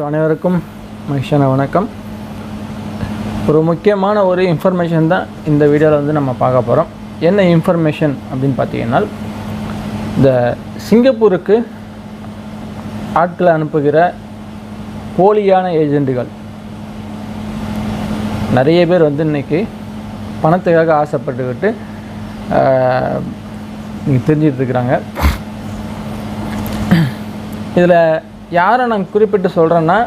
அனைவருக்கும் மகிழ்ச்சியான வணக்கம். ஒரு முக்கியமான ஒரு இன்ஃபர்மேஷன் தான் இந்த வீடியோவில் வந்து நம்ம பார்க்க போகிறோம் என்ன இன்ஃபர்மேஷன் அப்படின்னு பார்த்தீங்கன்னா இந்த சிங்கப்பூருக்கு ஆட்களை அனுப்புகிற போலியான ஏஜெண்டுகள் நிறைய பேர் வந்து இன்றைக்கி பணத்துக்காக ஆசைப்பட்டுக்கிட்டு நீங்கள் தெரிஞ்சிட்டு இருக்கிறாங்க. இதில் யாரை நான் குறிப்பிட்டு சொல்கிறேன்னா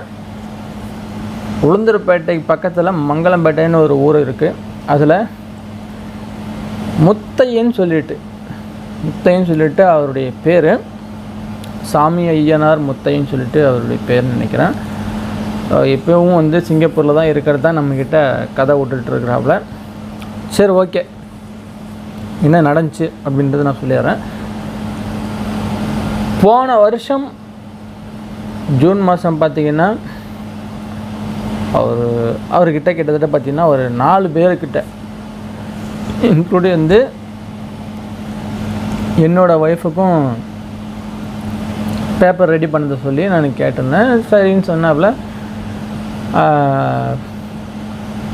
உளுந்தூர்பேட்டை பக்கத்தில் மங்களம்பேட்டைன்னு ஒரு ஊர் இருக்குது அதில் முத்தையன்னு சொல்லிட்டு முத்தையன்னு சொல்லிட்டு அவருடைய பேர். சாமி ஐயனார் முத்தையன்னு சொல்லிட்டு அவருடைய பேர் நினைக்கிறேன். இப்போவும் வந்து சிங்கப்பூரில் தான் இருக்கிறது தான் நம்மக்கிட்ட கதை விட்டுட்டுருக்குறாப்புல சரி ஓகே. என்ன நடந்துச்சு அப்படின்றத நான் சொல்லிடுறேன். போன வருஷம் ஜூன் மாதம் பார்த்தீங்கன்னா அவர் அவர்கிட்ட கிட்டத்தட்ட பார்த்தீங்கன்னா ஒரு நாலு பேர்கிட்ட இன்க்ளூடி வந்து என்னோடய ஒய்ஃபுக்கும் பேப்பர் ரெடி பண்ணதை சொல்லி நான் கேட்டிருந்தேன். சரின்னு சொன்னாப்புல.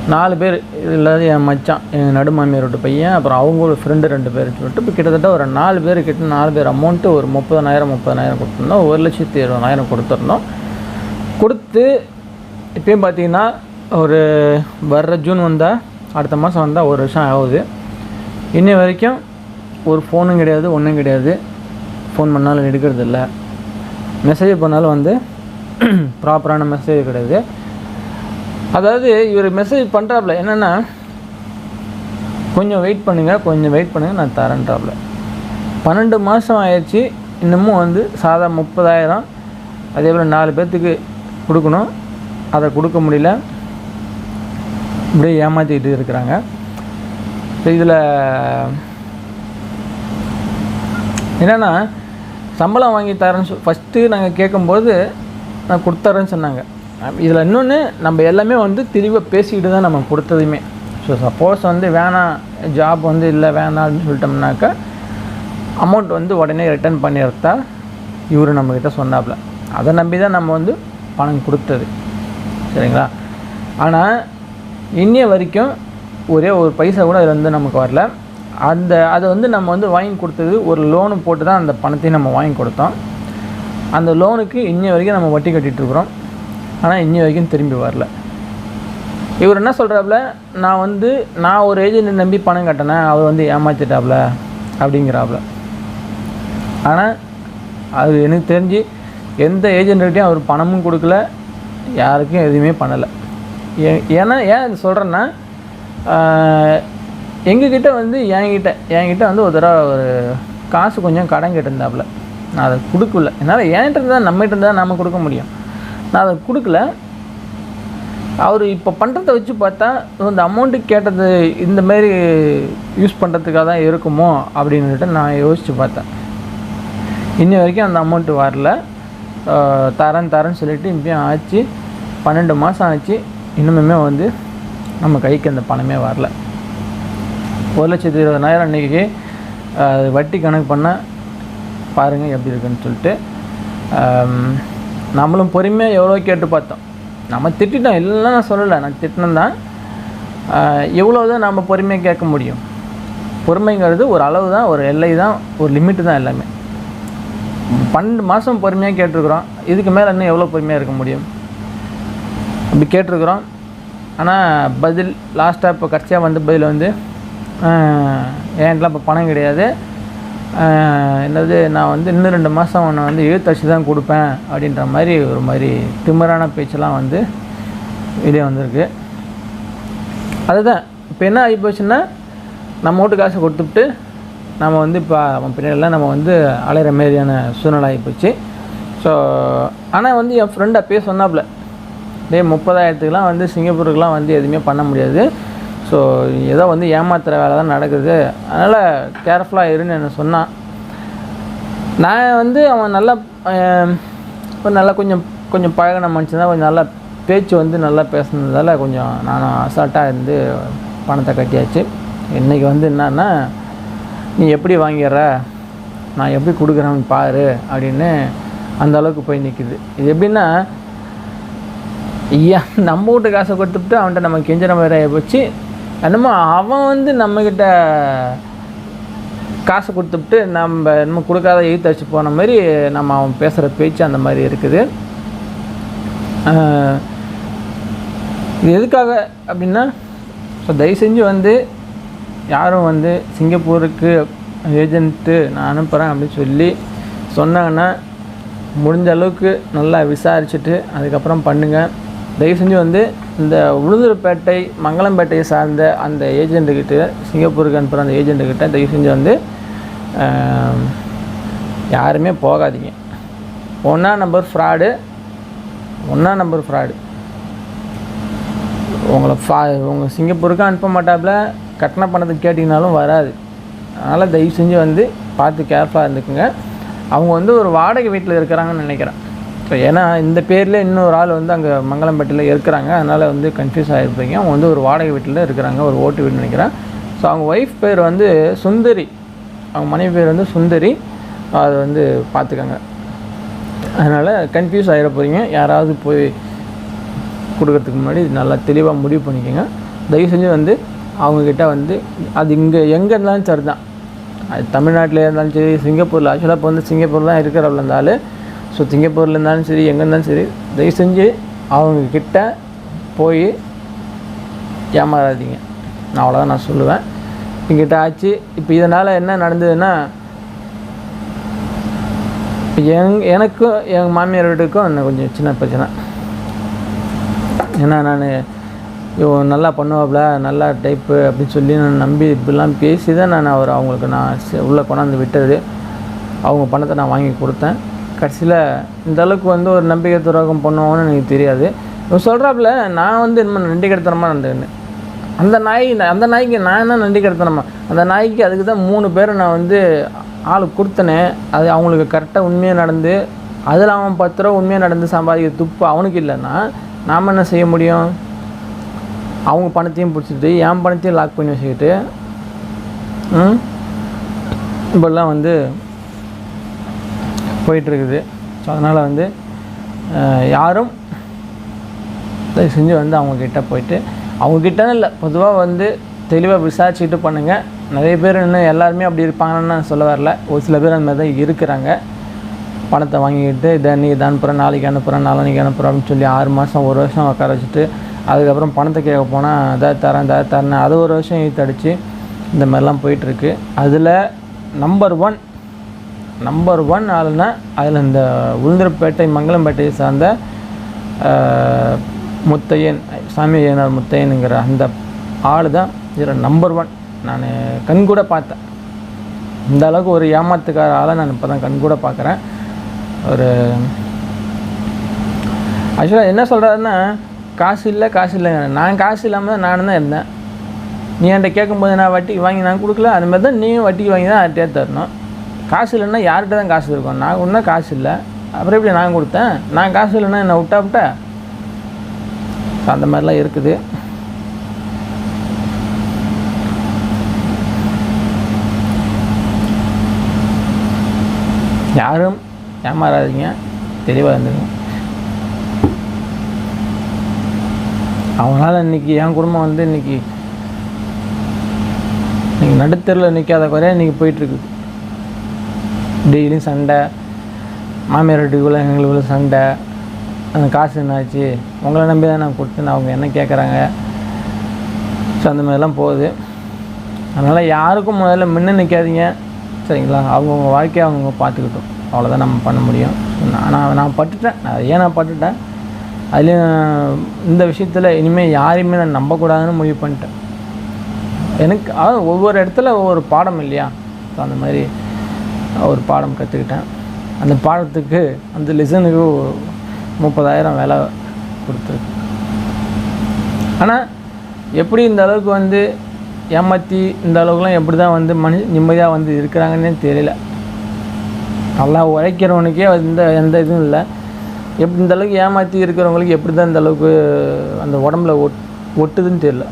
நாலு பேர் இல்லாத என் மச்சான் என் நடுமாமியாரோட பையன் அப்புறம் அவங்களோட ஃப்ரெண்டு ரெண்டு பேர் சொல்லிட்டு இப்போ கிட்டத்தட்ட ஒரு நாலு பேர் கிட்ட நாலு பேர் அமௌண்ட்டு ஒரு முப்பதனாயிரம் முப்பதனாயிரம் கொடுத்துருந்தோம். ஒரு லட்சத்தி இருபதாயிரம் கொடுத்துருந்தோம். கொடுத்து இப்பயும் பார்த்தீங்கன்னா ஒரு வர்ற ஜூன் வந்தால் அடுத்த மாதம் வந்தால் ஒரு வருஷம் ஆகுது. இன்னி வரைக்கும் ஒரு ஃபோனும் கிடையாது ஒன்றும் கிடையாது. ஃபோன் பண்ணாலும் எடுக்கிறது இல்லை மெசேஜ் பண்ணாலும் வந்து ப்ராப்பரான மெசேஜ் கிடையாது. அதாவது இவர் மெசேஜ் பண்ணுறாப்புல என்னென்னா கொஞ்சம் வெயிட் பண்ணுங்கள் கொஞ்சம் வெயிட் பண்ணுங்கள் நான் தரேன்றாப்புல பன்னெண்டு மாதம் ஆயிடுச்சு இன்னமும் வந்து சாதா முப்பதாயிரம் அதே போல் நாலு பேர்த்துக்கு கொடுக்கணும். அதை கொடுக்க முடியல. இப்படியே ஏமாற்றிக்கிட்டு இருக்கிறாங்க. இதில் என்னென்னா சம்பளம் வாங்கி தரேன்னு சொல் ஃபஸ்ட்டு நாங்கள் கேட்கும்போது நான் கொடுத்தறேன்னு சொன்னாங்க. இதில் இன்னொன்று நம்ம எல்லாமே வந்து தெளிவாக பேசிக்கிட்டு தான் நம்ம கொடுத்ததுமே. ஸோ சப்போஸ் வந்து வேணாம் ஜாப் வந்து இல்லை வேணாம்னு சொல்லிட்டோம்னாக்கா அமௌண்ட் வந்து உடனே ரிட்டர்ன் பண்ணிடுறதா இவர் நம்மக்கிட்ட சொன்னாப்புல அதை நம்பி தான் நம்ம வந்து பணம் கொடுத்தது. சரிங்களா? ஆனால் இன்னைய வரைக்கும் ஒரே ஒரு பைசா கூட அதில் வந்து நமக்கு வரல. அந்த அதை வந்து நம்ம வந்து வாங்கி கொடுத்தது ஒரு லோனு போட்டு தான் அந்த பணத்தையும் நம்ம வாங்கி கொடுத்தோம். அந்த லோனுக்கு இன்னைய வரைக்கும் நம்ம வட்டி கட்டிகிட்ருக்குறோம் இருக்கிறோம். ஆனால் இன்னி வரைக்கும் திரும்பி வரல. இவர் என்ன சொல்கிறாப்புல நான் வந்து நான் ஒரு ஏஜென்ட் நம்பி பணம் கட்டினேன் அவர் வந்து ஏமாற்றிட்டாப்புல அப்படிங்கிறாப்புல ஆனால் அது எனக்கு தெரிஞ்சு எந்த ஏஜென்ட்கிட்டையும் அவர் பணமும் கொடுக்கல யாருக்கும் எதுவுமே பண்ணலை. ஏ ஏன்னா ஏன் இது சொல்கிறேன்னா எங்ககிட்ட வந்து என்கிட்ட என்கிட்ட வந்து ஒரு தடவை ஒரு காசு கொஞ்சம் கடன் கேட்டிருந்தாப்புல நான் அதை கொடுக்கல. என்னால் என்கிட்ட இருந்தால் நம்மகிட்ட இருந்தால் நம்ம கொடுக்க முடியும். நான் அதை கொடுக்கல. அவர் இப்போ பண்ணுறத வச்சு பார்த்தா இந்த அமௌண்ட்டு கேட்டது இந்த மாதிரி யூஸ் பண்ணுறதுக்காக தான் இருக்குமோ அப்படின்னுட்டு நான் யோசித்து பார்த்தேன். இன்னி வரைக்கும் அந்த அமௌண்ட்டு வரல. தரேன் தரேன்னு சொல்லிட்டு இப்பயும் ஆச்சு. பன்னெண்டு மாதம் ஆச்சு. இன்னுமுமே வந்து நம்ம கைக்கு அந்த பணமே வரல. ஒரு லட்சத்தி இருபதனாயிரம் அன்றைக்கி வட்டி கணக்கு பண்ணால் பாருங்கள் எப்படி இருக்குன்னு சொல்லிட்டு நம்மளும் பொறுமையாக எவ்வளோ கேட்டு பார்த்தோம். நம்ம திட்டிட்டோம். இல்லைன்னா நான் சொல்லலை. நான் திட்டினேன் தான் எவ்வளோ தான் நம்ம பொறுமையாக கேட்க முடியும். பொறுமைங்கிறது ஒரு அளவு தான் ஒரு எல்லை தான் ஒரு லிமிட்டு தான் எல்லாமே. பன்னெண்டு மாதம் பொறுமையாக கேட்டிருக்கிறோம். இதுக்கு மேலே இன்னும் எவ்வளோ பொறுமையாக இருக்க முடியும்? அப்படி கேட்டிருக்கிறோம். ஆனால் பதில் லாஸ்ட்டாக இப்போ கடைசியாக வந்த பதில் வந்து என்கிட்டலாம் இப்போ பணம் கிடையாது. என்னது நான் வந்து இன்னும் ரெண்டு மாதம் உன்னை வந்து எழுத்தடிச்சு தான் கொடுப்பேன் அப்படின்ற மாதிரி ஒரு மாதிரி திமிரான பேச்செல்லாம் வந்து வெளியே வந்திருக்கு. அதுதான் இப்போ என்ன ஆகி போச்சுன்னா நம்ம வீட்டு காசை கொடுத்துட்டு நம்ம வந்து இப்போ அவன் பின்னாடிலாம் நம்ம வந்து அலையிற மாதிரியான சூழ்நிலை ஆகி போச்சு. ஸோ ஆனால் வந்து என் ஃப்ரெண்ட் அப்பயே சொன்னாப்புல டே முப்பதாயிரத்துக்குலாம் வந்து சிங்கப்பூருக்குலாம் வந்து எதுவுமே பண்ண முடியாது. ஸோ ஏதோ வந்து ஏமாத்துகிற வேலை தான் நடக்குது. அதனால் கேர்ஃபுல்லாக இருன்னு என்ன சொன்னான். நான் வந்து அவன் நல்லா ஒரு நல்லா கொஞ்சம் கொஞ்சம் பழகின மனுஷன் தான் கொஞ்சம் நல்லா பேச்சு வந்து நல்லா பேசுனதால கொஞ்சம் நானும் அசால்ட்டாக இருந்து பணத்தை கட்டியாச்சு. இன்றைக்கி வந்து என்னன்னா நீ எப்படி வாங்கிடுற? நான் எப்படி கொடுக்குறேன்னு பாரு அப்படின்னு அந்த அளவுக்கு போய் நிற்கிது இது எப்படின்னா ஐயா நம்ம வீட்டு காசை கொடுத்துட்டு அவன்கிட்ட நம்ம கெஞ்சிற மாதிரி வச்சு என்னமோ அவன் வந்து நம்மக்கிட்ட காசு கொடுத்துட்டு நம்ம என்னமோ கொடுக்காத எழுத்து வச்சு போன மாதிரி நம்ம அவன் பேசுகிற பேச்சு அந்த மாதிரி இருக்குது. இது எதுக்காக அப்படின்னா ஸோ தயவு செஞ்சு வந்து யாரும் வந்து சிங்கப்பூருக்கு ஏஜென்ட்டு நான் அனுப்புகிறேன் அப்படின்னு சொல்லி சொன்னாங்கன்னா முடிஞ்ச அளவுக்கு நல்லா விசாரிச்சுட்டு அதுக்கப்புறம் பண்ணுங்கள் தயவு செஞ்சு வந்து இந்த உளுந்தூர்பேட்டை மங்களம்பேட்டையை சார்ந்த அந்த ஏஜெண்ட்டுக்கிட்ட சிங்கப்பூருக்கு அனுப்புகிற அந்த ஏஜெண்ட்டுக்கிட்ட தயவு செஞ்சு வந்து யாருமே போகாதீங்க. ஒன்றா நம்பர் ஃப்ராடு ஒன்றா நம்பர் ஃப்ராடு. உங்களை ஃபா உங்கள் சிங்கப்பூருக்கு அனுப்ப மாட்டாப்புல கட்டண பணத்தை கேட்டிங்கனாலும் வராது. அதனால் தயவு செஞ்சு வந்து பார்த்து கேர்ஃபுல்லாக இருந்துக்குங்க. அவங்க வந்து ஒரு வாடகை வீட்டில் இருக்கிறாங்கன்னு நினைக்கிறேன். ஸோ ஏன்னா இந்த பேரில் இன்னொரு ஆள் வந்து அங்கே மங்களம்பேட்டையில் இருக்கிறாங்க. அதனால் வந்து கன்ஃபியூஸ் ஆகிருப்பீங்க அவங்க வந்து ஒரு வாடகை வீட்டில் இருக்கிறாங்க. ஒரு ஓட்டு வீடு நினைக்கிறேன். ஸோ அவங்க ஒய்ஃப் பேர் வந்து சுந்தரி. அவங்க மனைவி பேர் வந்து சுந்தரி. அது வந்து பார்த்துக்கங்க. அதனால் கன்ஃபியூஸ் ஆகிட போகிறீங்க யாராவது போய் கொடுக்கறதுக்கு முன்னாடி நல்லா தெளிவாக முடிவு பண்ணிக்கோங்க. தயவு செஞ்சு வந்து அவங்கக்கிட்ட வந்து அது இங்கே எங்கே இருந்தாலும் சரி தான் அது தமிழ்நாட்டில் இருந்தாலும் சரி சிங்கப்பூரில். ஆக்சுவலாக இப்போ வந்து சிங்கப்பூர் தான் இருக்கிறவள இருந்தாலும் ஸோ சிங்கப்பூரில் இருந்தாலும் சரி எங்கே இருந்தாலும் சரி தயவு செஞ்சு அவங்கக்கிட்ட போய் ஏமாறாதீங்க. நான் அவ்வளோதான் நான் சொல்லுவேன். எங்கிட்ட ஆச்சு. இப்போ இதனால் என்ன நடந்ததுன்னா எங் எனக்கும் எங்கள் மாமியார் வீட்டுக்கும் இன்னும் கொஞ்சம் சின்ன பிரச்சனை. ஏன்னா நான் இவன் நல்லா பண்ணுவாப்புல நல்லா டைப்பு அப்படின்னு சொல்லி நான் நம்பி இப்படிலாம் பேசி தான் நான் அவர் அவங்களுக்கு நான் உள்ளே கொண்டாந்து விட்டது. அவங்க பணத்தை நான் வாங்கி கொடுத்தேன். கடைசியில் இந்த அளவுக்கு வந்து ஒரு நம்பிக்கை துரோகம் பண்ணுவோன்னு எனக்கு தெரியாது. இவன் சொல்கிறாப்புல நான் வந்து இனிமேல் நன்றி கடத்தனமாக இருந்தேன்னு அந்த நாய் அந்த நாய்க்கு நான் என்ன நன்றி கெடுத்தனமா அந்த நாய்க்கு அதுக்கு தான் மூணு பேரை நான் வந்து ஆள் கொடுத்தனே. அது அவங்களுக்கு கரெக்டாக உண்மையாக நடந்து அதில் அவன் பத்து ரூபா உண்மையாக நடந்து சம்பாதிக்க துப்பு அவனுக்கு இல்லைன்னா நாம் என்ன செய்ய முடியும்? அவங்க பணத்தையும் பிடிச்சிட்டு என் பணத்தையும் லாக் பண்ணி வச்சுக்கிட்டு இப்பெல்லாம் வந்து போயிட்டுருக்குது. ஸோ அதனால் வந்து யாரும் தயவு செஞ்சு வந்து அவங்கக்கிட்ட போயிட்டு அவங்கக்கிட்ட இல்லை பொதுவாக வந்து தெளிவாக விசாரிச்சுக்கிட்டு பண்ணுங்கள் நிறைய பேர் இன்னும் எல்லாருமே அப்படி இருப்பாங்கன்னு நான் சொல்ல வரல. ஒரு சில பேர் அந்த மாதிரி தான் இருக்கிறாங்க. பணத்தை வாங்கிக்கிட்டு இதை நீ இதை அனுப்புகிறேன் நாளைக்கு அனுப்புகிறேன் நாளைக்கு அனுப்புகிறேன் அப்படின்னு சொல்லி ஆறு மாதம் ஒரு வருஷம் உட்கார வச்சுட்டு அதுக்கப்புறம் பணத்தை கேட்க போனால் அதை தரேன் அதை தரேன் அது ஒரு வருஷம் இழுத்தடிச்சு இந்த மாதிரிலாம் போயிட்டுருக்கு. அதில் நம்பர் ஒன் நம்பர் ஒன் ஆளுனா அதில் இந்த உளுந்தூர்பேட்டை மங்களம்பேட்டையை சார்ந்த முத்தையன் சாமி ஐயனார் முத்தையனுங்கிற அந்த ஆள் தான் இதில் நம்பர் ஒன் நான் கண் கூட பார்த்தேன். இந்த அளவுக்கு ஒரு ஏமாத்துக்கார ஆளை நான் இப்போ தான் கண் கூட பார்க்குறேன். ஒரு ஆக்சுவலாக என்ன சொல்கிறாருன்னா காசு இல்லை காசு இல்லைங்க நான் காசு இல்லாமல் தான் நானும் தான் இருந்தேன். நீ என்கிட்ட கேட்கும்போது நான் வட்டிக்கு வாங்கி நான் கொடுக்கல அது மாதிரி தான் நீயும் வட்டிக்கு வாங்கி தான் அட்டே தரணும். காசு இல்லைன்னா யார்கிட்ட தான் காசு இருக்கும்? நான் ஒன்றும் காசு இல்லை. அப்புறம் எப்படி நான் கொடுத்தேன்? நான் காசு இல்லைன்னா என்னை விட்டா விட்டா? ஸோ அந்த மாதிரிலாம் இருக்குது. யாரும் ஏமாறாதீங்க. தெளிவாக இருந்துங்க அவங்களால இன்னைக்கு என் குடும்பம் வந்து இன்னைக்கு இன்றைக்கி நடுத்தெருவில் நிற்காத குறையாக இன்னைக்கு போயிட்டுருக்குது டெய்லியும் சண்டை மாமியார் வீட்டுக்குள்ளே எங்களுக்குள்ள சண்டை அந்த காசு என்னாச்சு உங்களை நம்பி தான் நான் கொடுத்தேன். அவங்க என்ன கேட்குறாங்க ஸோ அந்த மாதிரிலாம் போகுது. அதனால் யாருக்கும் முதல்ல முன்ன நிற்காதீங்க சரிங்களா? அவங்கவுங்க வாழ்க்கையை அவங்கவுங்க பார்த்துக்கிட்டோம். அவ்வளோதான் நம்ம பண்ண முடியும். நான் நான் பட்டுட்டேன். நான் ஏன் நான் பட்டுட்டேன். அதுலேயும் இந்த விஷயத்தில் இனிமேல் யாரையுமே நான் நம்பக்கூடாதுன்னு முடிவு பண்ணிட்டேன். எனக்கு அதாவது ஒவ்வொரு இடத்துல ஒவ்வொரு பாடம் இல்லையா? ஸோ அந்த மாதிரி ஒரு பாடம் கற்றுக்கிட்டேன் அந்த பாடத்துக்கு அந்த லெசனுக்கு முப்பதாயிரம் வேலை கொடுத்துருக்கு. ஆனால் எப்படி இந்த அளவுக்கு வந்து ஏமாற்றி இந்த அளவுக்குலாம் எப்படி தான் வந்து மனு நிம்மதியாக வந்து இருக்கிறாங்கன்னே தெரியல. நல்லா உழைக்கிறவனுக்கே இந்த எந்த இதுவும் இல்லை. எப்படி இந்த அளவுக்கு ஏமாற்றி இருக்கிறவங்களுக்கு எப்படி தான் இந்த அளவுக்கு அந்த உடம்புல ஒட் ஒட்டுதுன்னு தெரியல.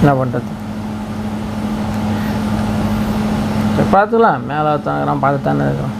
என்ன பண்ணுறது சரி பார்த்துக்கலாம். மேலே தாங்கிறான் பார்த்து தானே இருக்கிறோம்